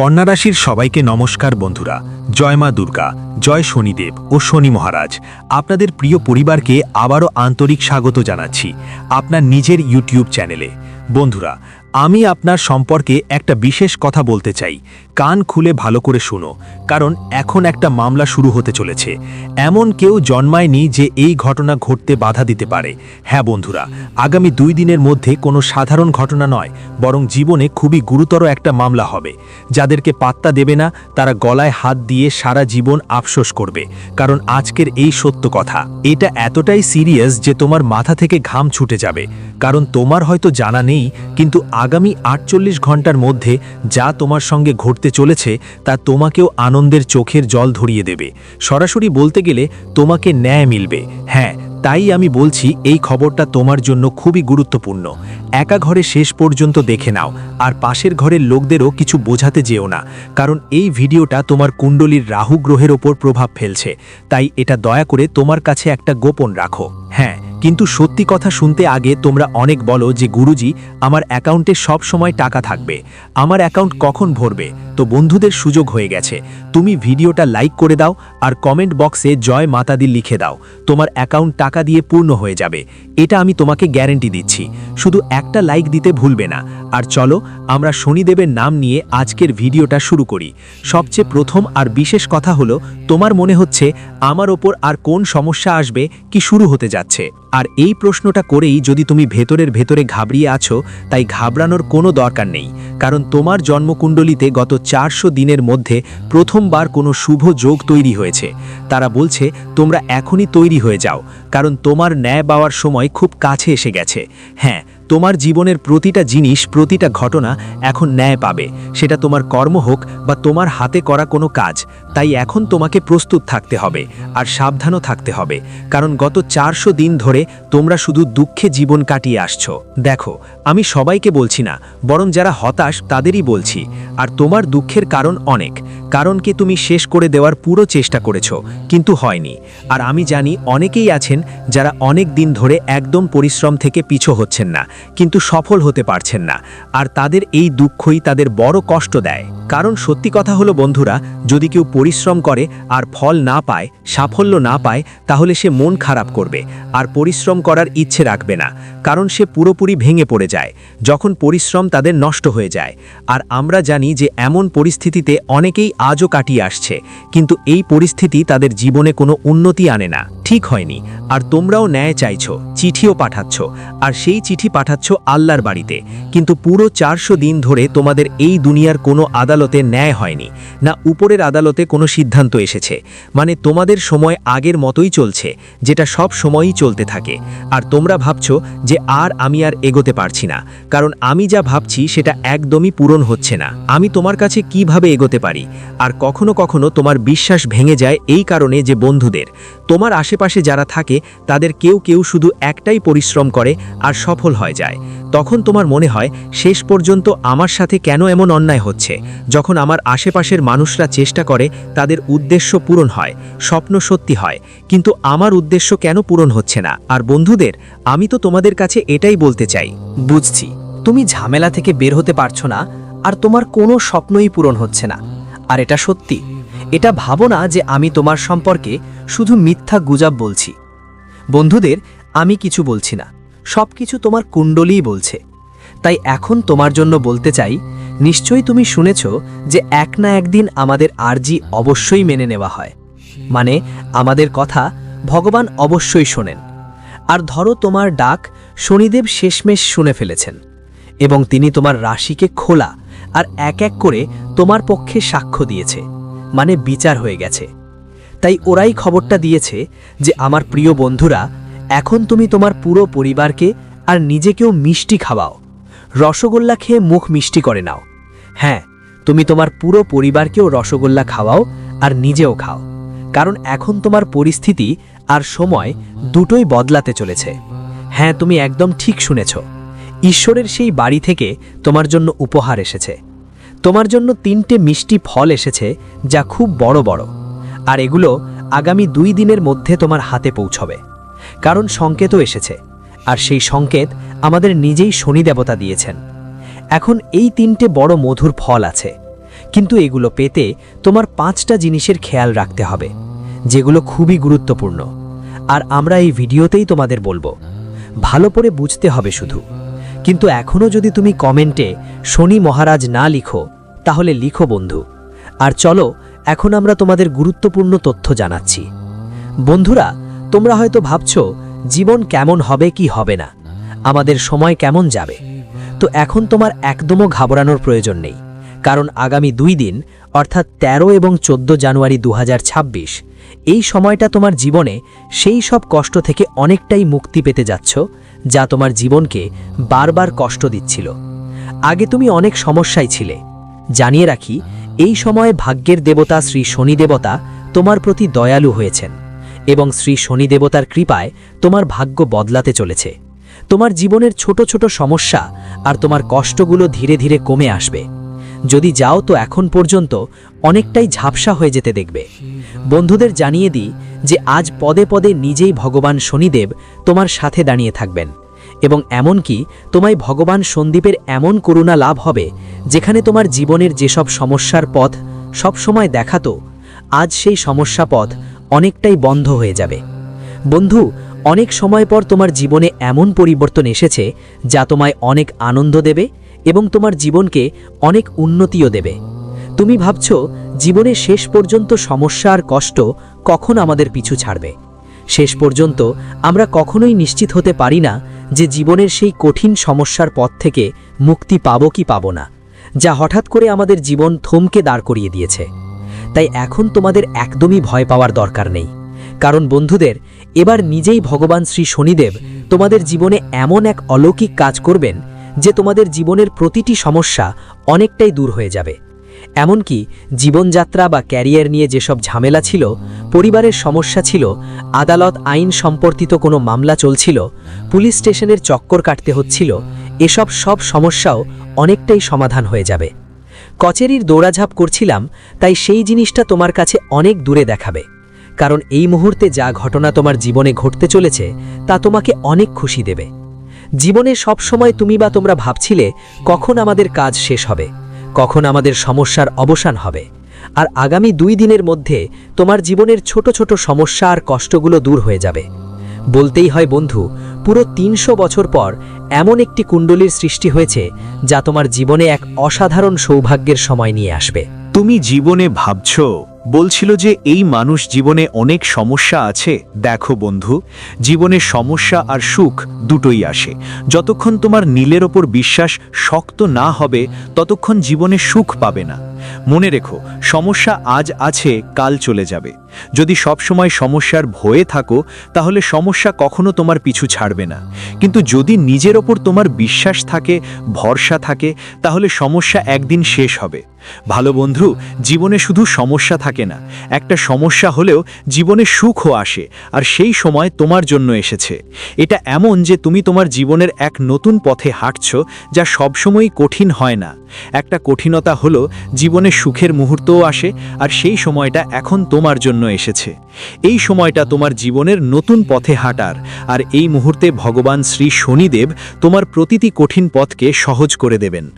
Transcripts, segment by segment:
কন্যা রাশির সবাইকে নমস্কার বন্ধুরা। জয় মা দুর্গা, জয় শনিদেব ও শনি মহারাজ। আপনাদের প্রিয় পরিবারকে আবারও আন্তরিক স্বাগত জানাচ্ছি আপনার নিজের ইউটিউব চ্যানেলে। বন্ধুরা আমি আপনার সম্পর্কে একটা বিশেষ কথা বলতে চাই। কান খুলে ভালো করে শুনো, কারণ এখন একটা মামলা শুরু হতে চলেছে। এমন কেউ জন্মায়নি যে এই ঘটনা ঘটতে বাধা দিতে পারে। হ্যাঁ বন্ধুরা, আগামী দুই দিনের মধ্যে কোনো সাধারণ ঘটনা নয়, বরং জীবনে খুবই গুরুতর একটা মামলা হবে। যাদেরকে পাত্তা দেবে না, তারা গলায় হাত দিয়ে সারা জীবন আফসোস করবে। কারণ আজকের এই সত্য কথা, এটা এতটাই সিরিয়াস যে তোমার মাথা থেকে ঘাম ছুটে যাবে। কারণ তোমার হয়তো জানা নেই, কিন্তু আগামী আটচল্লিশ ঘণ্টার মধ্যে যা তোমার সঙ্গে ঘটতে চলেছে, তা তোমাকেও আনন্দের চোখের জল ধরিয়ে দেবে। সরাসরি বলতে গেলে তোমাকে ন্যায় মিলবে। হ্যাঁ তাই আমি বলছি, এই খবরটা তোমার জন্য খুবই গুরুত্বপূর্ণ। একা ঘরে শেষ পর্যন্ত দেখে নাও, আর পাশের ঘরের লোকদেরও কিছু বোঝাতে যেও না, কারণ এই ভিডিওটা তোমার কুণ্ডলীর রাহু গ্রহের ওপর প্রভাব ফেলছে। তাই এটা দয়া করে তোমার কাছে একটা গোপন রাখো। হ্যাঁ কিন্তু সত্যি কথা শুনতে আগে তোমরা অনেক বলো যে গুরুজি, আমার অ্যাকাউন্টে সব সময় টাকা থাকবে। আমার অ্যাকাউন্ট কখন ভরবে? তো বন্ধুদের সুযোগ হয়ে গেছে। তুমি ভিডিওটা লাইক করে দাও আর কমেন্ট বক্সে জয় মাতাদি লিখে দাও। তোমার অ্যাকাউন্ট টাকা দিয়ে পূর্ণ হয়ে যাবে। এটা আমি তোমাকে গ্যারেন্টি দিচ্ছি। শুধু একটা লাইক দিতে ভুলবে না। আর চলো, আমরা শনিদেবের নাম নিয়ে আজকের ভিডিওটা শুরু করি। সবচেয়ে প্রথম আর বিশেষ কথা হলো, তোমার মনে হচ্ছে আমার ওপর আর কোন সমস্যা আসবে, কি শুরু হতে যাচ্ছে? আর এই প্রশ্নটা করেই যদি তুমি ভেতরের ভেতরে ঘাবড়িয়ে আছো, তাই ঘাবড়ানোর কোনো দরকার নেই। কারণ তোমার জন্মকুণ্ডলিতে গত চারশো দিনের মধ্যে প্রথমবার কোনো শুভ যোগ তৈরি হয়েছে। তারা বলছে, তোমরা এখনই তৈরি হয়ে যাও, কারণ তোমার ন্যায় পাওয়ার সময় খুব কাছে এসে গেছে। হ্যাঁ তোমার জীবনের প্রতিটা জিনিস, প্রতিটা ঘটনা এখন ন্যায় পাবে। সেটা তোমার কর্ম হোক বা তোমার হাতে করা কোনো কাজ, তাই এখন তোমাকে প্রস্তুত থাকতে হবে আর সাবধানও থাকতে হবে। কারণ গত চারশো দিন ধরে তোমরা শুধু দুঃখে জীবন কাটিয়ে আসছো। দেখো, আমি সবাইকে বলছি না, বরং যারা হতাশ তাদেরই বলছি। আর তোমার দুঃখের কারণ অনেক, কারণকে তুমি শেষ করে দেওয়ার পুরো চেষ্টা করেছ, কিন্তু হয়নি। আর আমি জানি অনেকেই আছেন যারা অনেক দিন ধরে একদম পরিশ্রম থেকে পিছু হচ্ছেন না। কিন্তু সফল হতে পারছেন না আর তাদের এই দুঃখই তাদের বড় কষ্ট দেয়। কারণ সত্যি কথা হলো, বন্ধুরা, যদি কেউ পরিশ্রম করে আর ফল না পায়, সাফল্য না পায়, তাহলে সে মন খারাপ করবে, আর পরিশ্রম করার ইচ্ছে রাখবে না, কারণ সে পুরোপুরি ভেঙে পড়ে যায়, যখন পরিশ্রম তাদের নষ্ট হয়ে যায়। আর আমরা জানি যে এমন পরিস্থিতিতে অনেকেই আজও কাটিয়ে আসছে, কিন্তু এই পরিস্থিতি তাদের জীবনে কোনো উন্নতি আনে না, ঠিক হয়নি। আর তোমরাও ন্যায় চাইছো, চিঠিও পাঠাচ্ছ, আর সেই চিঠি পাঠাচ্ছ আল্লাহর বাড়িতে, কিন্তু পুরো চারশো দিন ধরে তোমাদের এই দুনিয়ার কোনো আদালতে ন্যায় হয়নি। না উপরের আদালতে কোনো সিদ্ধান্ত এসেছে। মানে তোমাদের সময় আগের মতোই চলছে, যেটা সব সময়ই চলতে থাকে। আর তোমরা ভাবছ যে আর আমি আর এগোতে পারছি না। কারণ আমি যা ভাবছি সেটা একদমই পূরণ হচ্ছে না। আমি তোমার কাছে কীভাবে এগোতে পারি? আর কখনো কখনো তোমার বিশ্বাস ভেঙে যায় এই কারণে যে বন্ধুদের। তোমার আশেপাশে যারা থাকে, তাদের কেউ কেউ শুধু একটাই পরিশ্রম করে আর সফল হয়ে যায়। তখন তোমার মনে হয়, শেষ পর্যন্ত আমার সাথে কেন এমন অন্যায় হচ্ছে? যখন আমার আশেপাশের মানুষরা চেষ্টা করে, তাদের উদ্দেশ্য পূরণ হয়, স্বপ্ন সত্যি হয়, কিন্তু আমার উদ্দেশ্য কেন পূরণ হচ্ছে না? আর বন্ধুদের, আমি তো তোমাদের কাছে এটাই বলতে চাই। বুঝছি, তুমি ঝামেলা থেকে বের হতে পারছ না, আর তোমার কোনো স্বপ্নই পূরণ হচ্ছে না। আর এটা সত্যি। এটা ভাবো না যে আমি তোমার সম্পর্কে শুধু মিথ্যা গুজাব বলছি। বন্ধুদের, আমি কিছু বলছি না। সব কিছু তোমার কুণ্ডলীই বলছে। তাই এখন তোমার জন্য বলতে চাই, নিশ্চয়ই তুমি শুনেছ যে এক না একদিন আমাদের আরজি অবশ্যই মেনে নেওয়া হয়। মানে আমাদের কথা ভগবান অবশ্যই শোনেন। আর ধরো তোমার ডাক শনিদেব শেষমেশ শুনে ফেলেছেন, এবং তিনি তোমার রাশিকে খোলা আর এক এক করে তোমার পক্ষে সাক্ষ্য দিয়েছে। মানে বিচার হয়ে গেছে। তাই ওরাই খবরটা দিয়েছে যে, আমার প্রিয় বন্ধুরা, এখন তুমি তোমার পুরো পরিবারকে আর নিজেকেও মিষ্টি খাওয়াও। রসগোল্লা খেয়ে মুখ মিষ্টি করে নাও। হ্যাঁ তুমি তোমার পুরো পরিবারকেও রসগোল্লা খাওয়াও আর নিজেও খাও। কারণ এখন তোমার পরিস্থিতি আর সময় দুটোই বদলাতে চলেছে। হ্যাঁ তুমি একদম ঠিক শুনেছ। ঈশ্বরের সেই বাড়ি থেকে তোমার জন্য উপহার এসেছে। তোমার জন্য তিনটে মিষ্টি ফল এসেছে যা খুব বড় বড়। আর এগুলো আগামী দুই দিনের মধ্যে তোমার হাতে পৌঁছবে। কারণ সংকেতও এসেছে। আর সেই সংকেত আমাদের নিজেই শনি দেবতা দিয়েছেন। এখন এই তিনটে বড় মধুর ফল আছে। কিন্তু এগুলো পেতে তোমার পাঁচটা জিনিসের খেয়াল রাখতে হবে, যেগুলো খুবই গুরুত্বপূর্ণ। আর আমরা এই ভিডিওতেই তোমাদের বলব, ভালো করে বুঝতে হবে শুধু। কিন্তু এখনও যদি তুমি কমেন্টে শনি মহারাজ না লিখো, তাহলে লিখো বন্ধু। আর চলো, এখন আমরা তোমাদের গুরুত্বপূর্ণ তথ্য জানাচ্ছি। বন্ধুরা, তোমরা হয়তো ভাবছ, জীবন কেমন হবে কি হবে না? আমাদের সময় কেমন যাবে? তো এখন তোমার একদমও ঘাবড়ানোর প্রয়োজন নেই। কারণ আগামী দুই দিন, অর্থাৎ ১৩ এবং ১৪ জানুয়ারি দু হাজার ছাব্বিশ, এই সময়টা তোমার জীবনে সেই সব কষ্ট থেকে অনেকটাই মুক্তি পেতে যাচ্ছ, যা তোমার জীবনকে বারবার কষ্ট দিচ্ছিল। আগে তুমি অনেক সমস্যায় ছিলে। জানিয়ে রাখি, এই সময়ে ভাগ্যের দেবতা শ্রী শনি দেবতা তোমার প্রতি দয়ালু হয়েছেন এবং শ্রী শনি দেবতার কৃপায় তোমার ভাগ্য বদলাতে চলেছে। তোমার জীবনের ছোট ছোট সমস্যা আর তোমার কষ্টগুলো ধীরে ধীরে কমে আসবে। যদি যাও তো এখন পর্যন্ত অনেকটাই ঝাপসা হয়ে যেতে দেখবে। বন্ধুদের জানিয়ে দিই যে আজ পদে পদে নিজেই ভগবান শনিদেব তোমার সাথে দাঁড়িয়ে থাকবেন এবং এমনকি তোমায় ভগবান সন্দীপের এমন করুণা লাভ হবে যেখানে তোমার জীবনের যেসব সমস্যার পথ সবসময় দেখাতো আজ সেই সমস্যা পথ অনেকটাই বন্ধ হয়ে যাবে। বন্ধু, অনেক সময় পর তোমার জীবনে এমন পরিবর্তন এসেছে যা তোমায় অনেক আনন্দ দেবে এবং তোমার জীবনকে অনেক উন্নতিও দেবে। তুমি ভাবছ, জীবনে শেষ পর্যন্ত সমস্যা আর কষ্ট কখন আমাদের পিছু ছাড়বে। শেষ পর্যন্ত আমরা কখনোই নিশ্চিত হতে পারি না যে জীবনের সেই কঠিন সমস্যার পথ থেকে মুক্তি পাব কি পাব না, যা হঠাৎ করে আমাদের জীবন থমকে দাঁড় করিয়ে দিয়েছে। তাই এখন তোমাদের একদমই ভয় পাওয়ার দরকার নেই। কারণ বন্ধুদের, এবার নিজেই ভগবান শ্রী শনিদেব তোমাদের জীবনে এমন এক অলৌকিক কাজ করবেন যে তোমাদের জীবনের প্রতিটি সমস্যা অনেকটাই দূর হয়ে যাবে। এমনকি জীবনযাত্রা বা ক্যারিয়ার নিয়ে যেসব ঝামেলা ছিল, পরিবারের সমস্যা ছিল, আদালত আইন সম্পর্কিত কোনো মামলা চলছিল, পুলিশ স্টেশনের চক্কর কাটতে হচ্ছিল, এসব সব সমস্যাও অনেকটাই সমাধান হয়ে যাবে। কচেরির দৌড়াঝাঁপ করছিলাম, তাই সেই জিনিসটা তোমার কাছে অনেক দূরে দেখাবে। কারণ এই মুহূর্তে যা ঘটনা তোমার জীবনে ঘটতে চলেছে, তা তোমাকে অনেক খুশি দেবে। জীবনে সব সময় তুমি বা তোমরা ভাবছিলে কখন আমাদের কাজ শেষ হবে, কখন আমাদের সমস্যার অবসান হবে। আর আগামী দুই দিনের মধ্যে তোমার জীবনের ছোট ছোট সমস্যা আর কষ্টগুলো দূর হয়ে যাবে। বলতেই হয়, বন্ধু, পুরো তিনশো বছর পর এমন একটি কুণ্ডলীর সৃষ্টি হয়েছে যা তোমার জীবনে এক অসাধারণ সৌভাগ্যের সময় নিয়ে আসবে। তুমি জীবনে ভাবছ বলছিল যে এই মানুষ জীবনে অনেক সমস্যা আছে। দেখো বন্ধু, জীবনে সমস্যা আর সুখ দুটোই আসে। যতক্ষণ তোমার নীলের ওপর বিশ্বাস শক্ত না হবে, ততক্ষণ জীবনে সুখ পাবে না। মনে রেখো, সমস্যা আজ আছে, কাল চলে যাবে। যদি সবসময় সমস্যার ভয়ে থাকো, তাহলে সমস্যা কখনো তোমার পিছু ছাড়বে না। কিন্তু যদি নিজের ওপর তোমার বিশ্বাস থাকে, ভরসা থাকে, তাহলে সমস্যা একদিন শেষ হবে। ভালো বন্ধু, জীবনে শুধু সমস্যা থাকে না, একটা সমস্যা হলেও জীবনে সুখও আসে, আর সেই সময় তোমার জন্য এসেছে। এটা এমন যে তুমি তোমার জীবনের এক নতুন পথে হাঁটছ, যা সবসময়ই কঠিন হয় না। একটা কঠিনতা হলো জীবনে সুখের মুহূর্তও আসে, আর সেই সময়টা এখন তোমার জন্য এসেছে। এই সময়টা তোমার জীবনের নতুন পথে হাঁটার, আর এই মুহূর্তে ভগবান শ্রী শনিদেব তোমার প্রতিটি কঠিন পথকে সহজ করে দেবেন।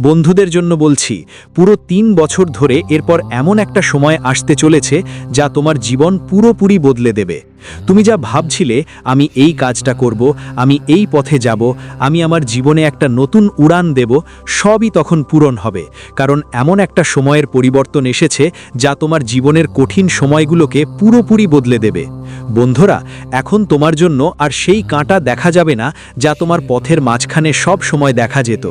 বন্ধুদের জন্য বলছি, পুরো তিন বছর ধরে এরপর এমন একটা সময় আসতে চলেছে যা তোমার জীবন পুরোপুরি বদলে দেবে। তুমি যা ভাবছিলে, আমি এই কাজটা করব, আমি এই পথে যাব, আমি আমার জীবনে একটা নতুন উড়ান দেব, সবই তখন পূরণ হবে। কারণ এমন একটা সময়ের পরিবর্তন এসেছে যা তোমার জীবনের কঠিন সময়গুলোকে পুরোপুরি বদলে দেবে। বন্ধুরা, এখন তোমার জন্য আর সেই কাঁটা দেখা যাবে না যা তোমার পথের মাঝখানে সব সময় দেখা যেত।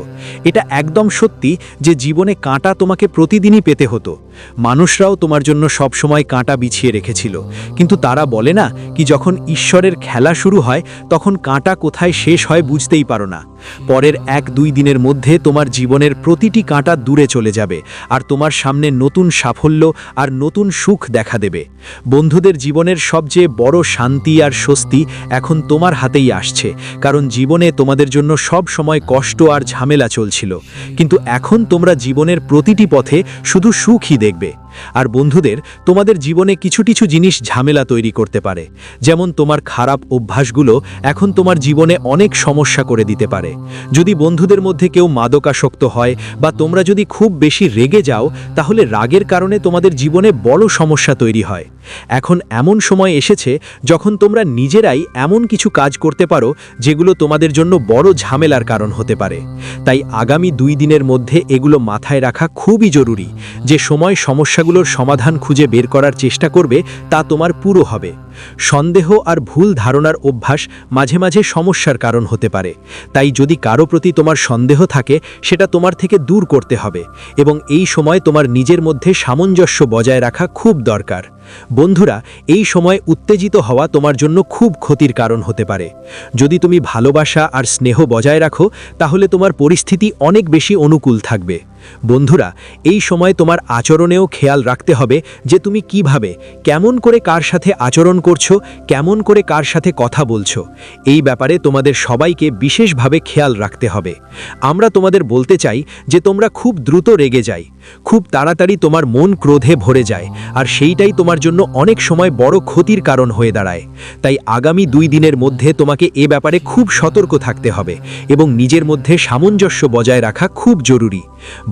এটা একদম সত্যি যে জীবনে কাঁটা তোমাকে প্রতিদিনই পেতে হতো। মানুষরাও তোমার জন্য সব সময় কাঁটা বিছিয়ে রেখেছিল। কিন্তু তারা বলে না কি যখন ঈশ্বরের খেলা শুরু হয়, তখন কাঁটা কোথায় শেষ হয় বুঝতেই পারো না। পরের এক দুই দিনের মধ্যে তোমার জীবনের প্রতিটি কাঁটা দূরে চলে যাবে আর তোমার সামনে নতুন সাফল্য আর নতুন সুখ দেখা দেবে। বন্ধুদের জীবনের সবচেয়ে বড় শান্তি আর স্বস্তি এখন তোমার হাতেই আসছে, কারণ জীবনে তোমাদের জন্য সব সময় কষ্ট আর ঝামেলা চলছিল। কিন্তু এখন তোমরা জীবনের প্রতিটি পথে শুধু সুখই দেখবে। আর বন্ধুদের, তোমাদের জীবনে কিছু কিছু জিনিস ঝামেলা তৈরি করতে পারে। যেমন তোমার খারাপ অভ্যাসগুলো এখন তোমার জীবনে অনেক সমস্যা করে দিতে পারে। যদি বন্ধুদের মধ্যে কেউ মাদকাসক্ত হয় বা তোমরা যদি খুব বেশি রেগে যাও, তাহলে রাগের কারণে তোমাদের জীবনে বড় সমস্যা তৈরি হয়। এখন এমন সময় এসেছে যখন তোমরা নিজেরাই এমন কিছু কাজ করতে পারো যেগুলো তোমাদের জন্য বড় ঝামেলার কারণ হতে পারে। তাই আগামী দুই দিনের মধ্যে এগুলো মাথায় রাখা খুবই জরুরি। যে সময় সমস্যাগুলোর সমাধান খুঁজে বের করার চেষ্টা করবে, তা তোমার পুরো হবে। সন্দেহ আর ভুল ধারণার অভ্যাস মাঝে মাঝে সমস্যার কারণ হতে পারে। তাই যদি কারও প্রতি তোমার সন্দেহ থাকে, সেটা তোমার থেকে দূর করতে হবে এবং এই সময় তোমার নিজের মধ্যে সামঞ্জস্য বজায় রাখা খুব দরকার। বন্ধুরা, এই সময় উত্তেজিত হওয়া তোমার জন্য খুব ক্ষতির কারণ হতে পারে। যদি তুমি ভালোবাসা আর স্নেহ বজায় রাখো, তাহলে তোমার পরিস্থিতি অনেক বেশি অনুকূল থাকবে। বন্ধুরা, এই সময় তোমার আচরণেও খেয়াল রাখতে হবে যে তুমি কীভাবে কেমন করে কার সাথে আচরণ করছ, কেমন করে কার সাথে কথা বলছো। এই ব্যাপারে তোমাদের সবাইকে বিশেষভাবে খেয়াল রাখতে হবে। আমরা তোমাদের বলতে চাই যে তোমরা খুব দ্রুত রেগে যাই, খুব তাড়াতাড়ি তোমার মন ক্রোধে ভরে যায়, আর সেইটাই তোমার জন্য অনেক সময় বড় ক্ষতির কারণ হয়ে দাঁড়ায়। তাই আগামী দুই দিনের মধ্যে তোমাকে এ ব্যাপারে খুব সতর্ক থাকতে হবে এবং নিজের মধ্যে সামঞ্জস্য বজায় রাখা খুব জরুরি।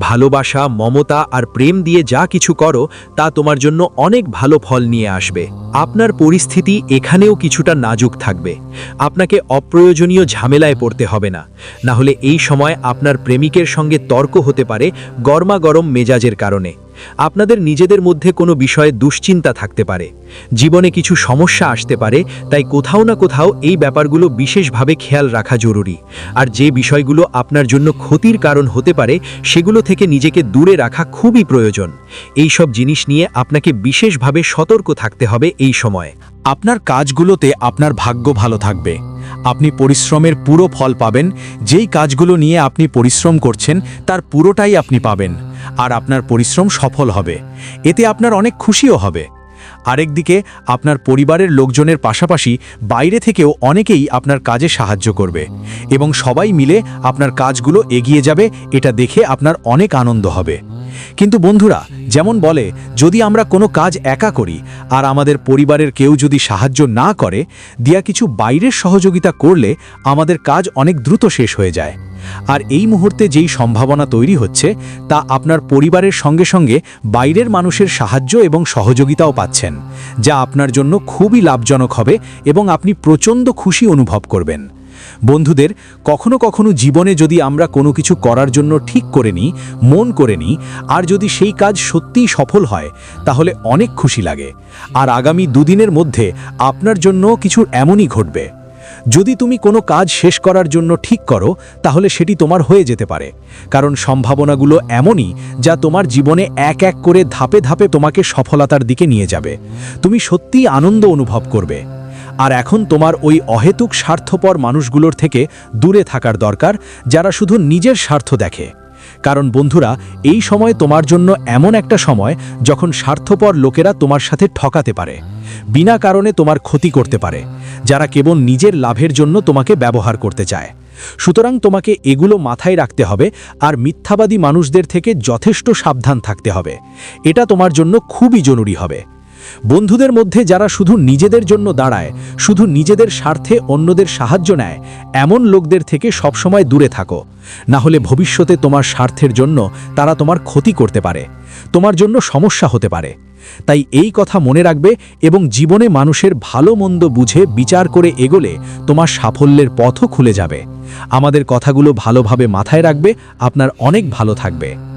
ভালোবাসা, মমতা আর প্রেম দিয়ে যা কিছু করো, তা তোমার জন্য অনেক ভালো ফল নিয়ে আসবে। আপনার পরিস্থিতি এখানেও কিছুটা নাজুক থাকবে। আপনাকে অপ্রয়োজনীয় ঝামেলায় পড়তে হবে না। না হলে এই সময় আপনার প্রেমিকের সঙ্গে তর্ক হতে পারে গরমাগরম মেজাজের কারণে। আপনাদের নিজেদের মধ্যে কোনো বিষয়ে দুশ্চিন্তা থাকতে পারে। জীবনে কিছু সমস্যা আসতে পারে, তাই কোথাও না কোথাও এই ব্যাপারগুলো বিশেষভাবে খেয়াল রাখা জরুরি। আর যে বিষয়গুলো আপনার জন্য ক্ষতির কারণ হতে পারে, সেগুলো থেকে নিজেকে দূরে রাখা খুবই প্রয়োজন। এই সব জিনিস নিয়ে আপনাকে বিশেষভাবে সতর্ক থাকতে হবে এই সময়। আপনার কাজগুলোতে আপনার ভাগ্য ভালো থাকবে। আপনি পরিশ্রমের পুরো ফল পাবেন। যেই কাজগুলো নিয়ে আপনি পরিশ্রম করছেন, তার পুরোটাই আপনি পাবেন। আর আপনার পরিশ্রম সফল হবে। এতে আপনার অনেক খুশিও হবে। আরেকদিকে আপনার পরিবারের লোকজনের পাশাপাশি বাইরে থেকেও অনেকেই আপনার কাজে সাহায্য করবে এবং সবাই মিলে আপনার কাজগুলো এগিয়ে যাবে, এটা দেখে আপনার অনেক আনন্দ হবে। কিন্তু বন্ধুরা, যেমন বলে, যদি আমরা কোনো কাজ একা করি আর আমাদের পরিবারের কেউ যদি সাহায্য না করে, দিয়া কিছু বাইরের সহযোগিতা করলে আমাদের কাজ অনেক দ্রুত শেষ হয়ে যায়। আর এই মুহূর্তে যেই সম্ভাবনা তৈরি হচ্ছে, তা আপনার পরিবারের সঙ্গে সঙ্গে বাইরের মানুষের সাহায্য এবং সহযোগিতাও পাচ্ছেন। যা আপনার জন্য খুবই লাভজনক হবে এবং আপনি প্রচণ্ড খুশি অনুভব করবেন। বন্ধুদের, কখনো কখনো জীবনে যদি আমরা কোনো কিছু করার জন্য ঠিক করে নিই, মন করে নিই, আর যদি সেই কাজ সত্যিই সফল হয়, তাহলে অনেক খুশি লাগে। আর আগামী দুদিনের মধ্যে আপনার জন্য কিছু এমনই ঘটবে। যদি তুমি কোনো কাজ শেষ করার জন্য ঠিক করো, তাহলে সেটি তোমার হয়ে যেতে পারে। কারণ সম্ভাবনাগুলো এমনই যা তোমার জীবনে এক এক করে ধাপে ধাপে তোমাকে সফলতার দিকে নিয়ে যাবে। তুমি সত্যিই আনন্দ অনুভব করবে। আর এখন তোমার ওই অহেতুক স্বার্থপর মানুষগুলোর থেকে দূরে থাকার দরকার, যারা শুধু নিজের স্বার্থ দেখে। কারণ বন্ধুরা, এই সময় তোমার জন্য এমন একটা সময় যখন স্বার্থপর লোকেরা তোমার সাথে ঠকাতে পারে, বিনা কারণে তোমার ক্ষতি করতে পারে, যারা কেবল নিজের লাভের জন্য তোমাকে ব্যবহার করতে চায়। সুতরাং তোমাকে এগুলো মাথায় রাখতে হবে আর মিথ্যাবাদী মানুষদের থেকে যথেষ্ট সাবধান থাকতে হবে। এটা তোমার জন্য খুবই জরুরি হবে। বন্ধুদের মধ্যে যারা শুধু নিজেদের জন্য দাঁড়ায়, শুধু নিজেদের স্বার্থে অন্যদের সাহায্য নেয়, এমন লোকদের থেকে সবসময় দূরে থাকো। না হলে ভবিষ্যতে তোমার স্বার্থের জন্য তারা তোমার ক্ষতি করতে পারে, তোমার জন্য সমস্যা হতে পারে। তাই এই কথা মনে রাখবে এবং জীবনে মানুষের ভালো মন্দ বুঝে বিচার করে এগোলে তোমার সাফল্যের পথও খুলে যাবে। আমাদের কথাগুলো ভালোভাবে মাথায় রাখবে, আপনার অনেক ভালো থাকবে।